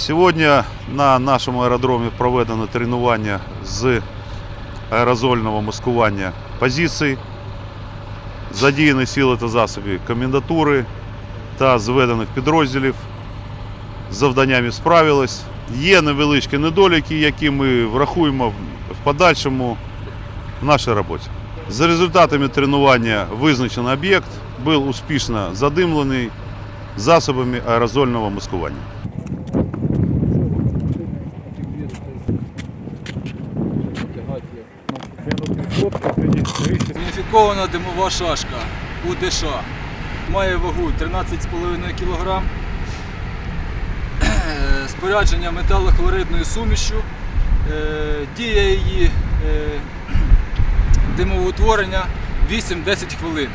Сьогодні на нашому аеродромі проведено тренування з аерозольного маскування позицій. Задіяні сили та засоби комендатури та зведених підрозділів. З завданнями справились. Є невеличкі недоліки, які ми врахуємо в подальшому в нашій роботі. За результатами тренування визначений об'єкт був успішно задимлений засобами аерозольного маскування. Уніфікована димова шашка УДШ. Має вагу 13,5 кг. Спорядження металохлоридною сумішю. діє Дія її димовоутворення 8-10 хвилин.